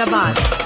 हैदराबाद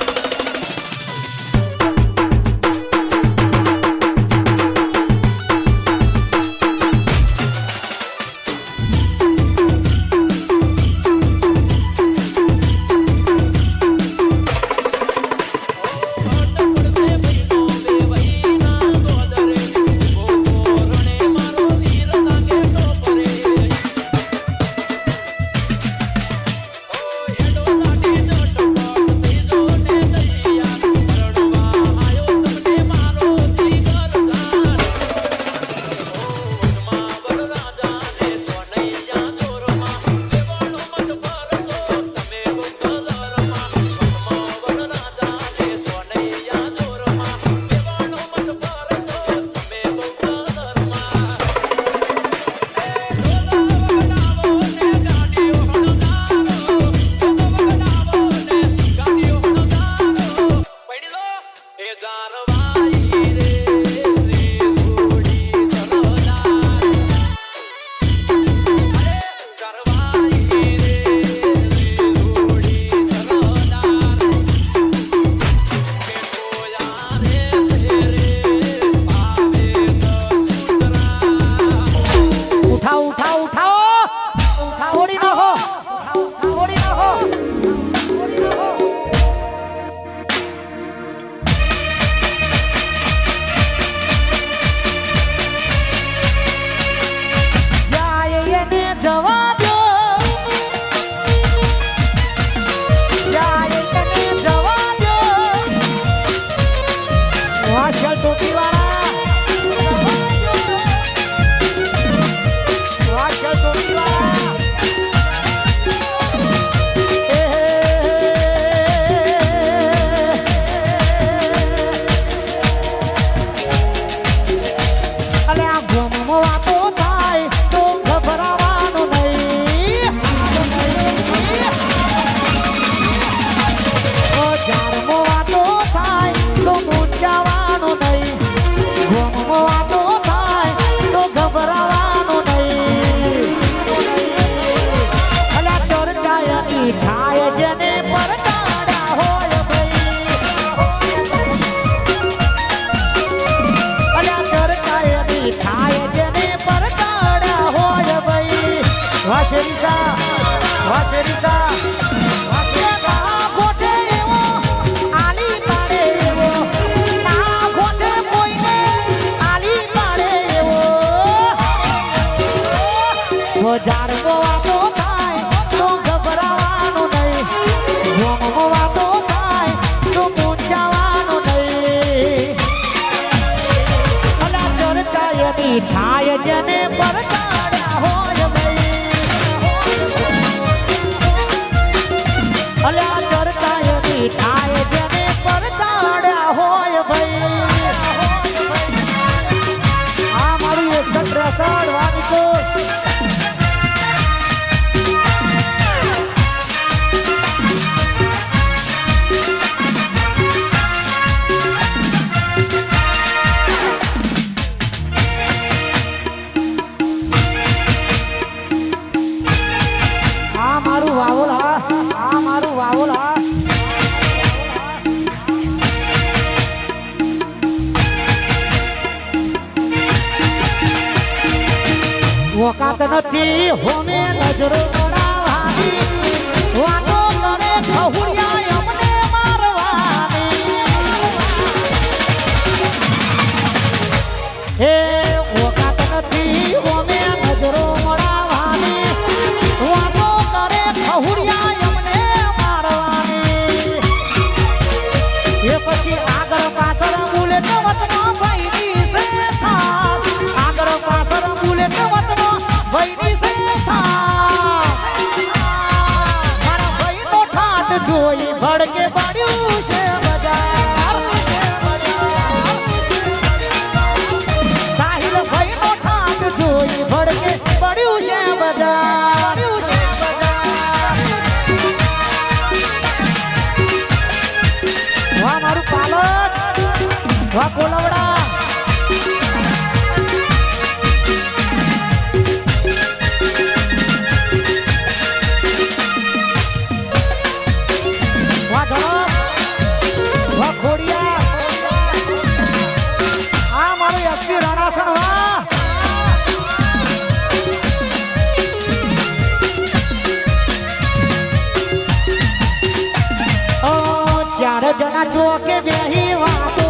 વાસેરી સા મોકાત નથી હોમે નજરો પડાવાની ભજન ચોકે બેહી વાત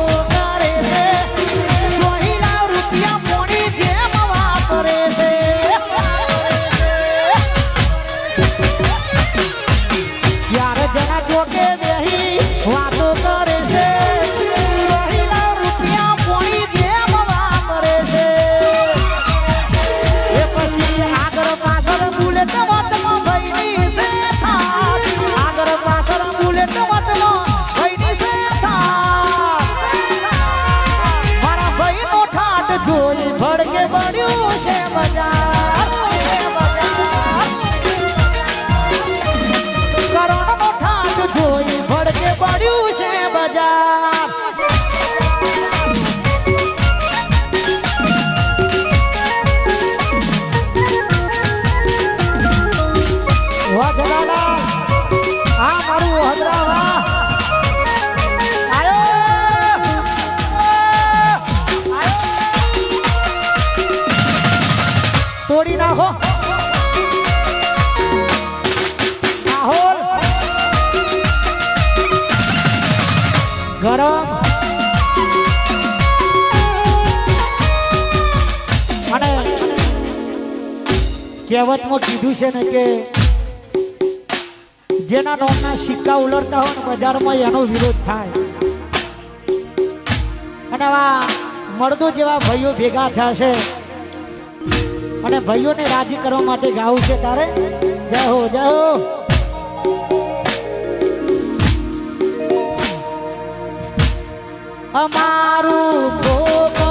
ગરમ અને કહેવતમાં કીધું છે ને કે જેના નોમના સિક્કા ઉલરતા હોય ને બજારમાં એનો વિરોધ થાય. અને આ મળદો જેવા ભાઈઓ ભેગા થયા છે. અને ભાઈઓને રાજી કરવા માટે ગાવું છે તારે? જય હો જય હો. અમારું ફોકસ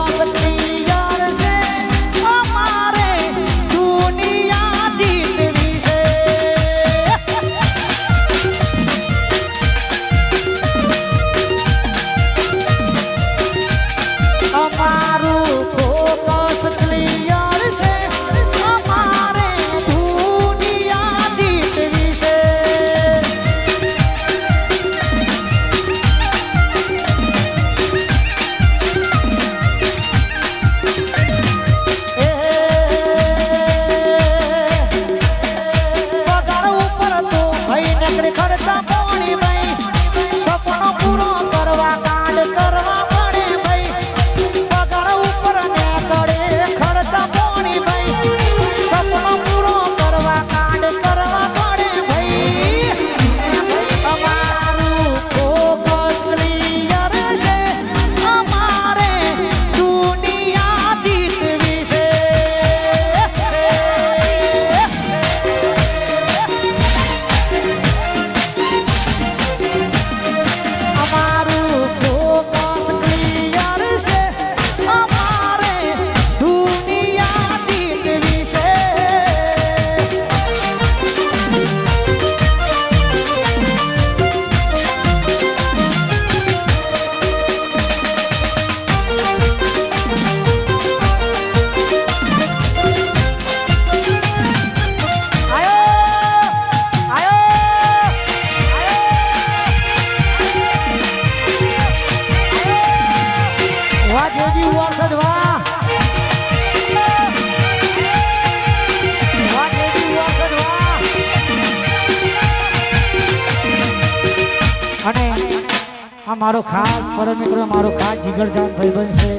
મારો ખાસ પરમ મિત્ર મારો ખાસ જીગરજાન ભાઈબંધ છે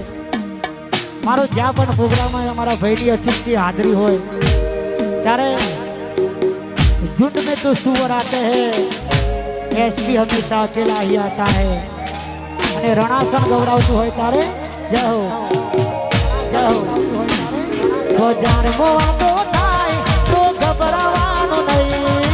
મારો જ્યાં પણ પ્રોગ્રામમાં અમારા ભાઈની અતિથિ હાજરી હોય ત્યારે झुंड में तो सुअर आते हैं एसपी हमेशा अकेला ही आता है અને રણાસન ગૌરાવતું હોય તારે જય હો જય હો તો જાણ મોવાતો થાય તો ગભરાવાનું નહીં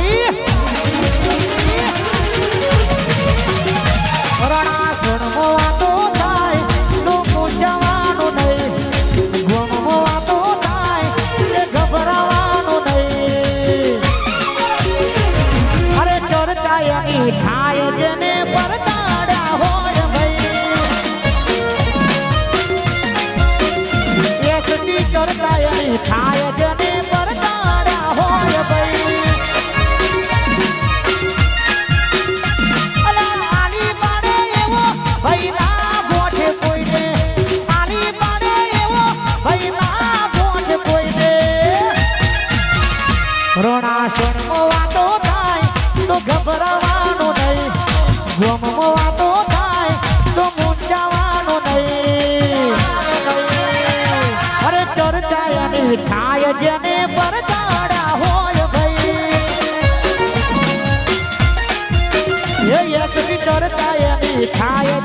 થાય જેને પરગાડા હોય ભાઈ. એ યશની ચર્ચા એની થાય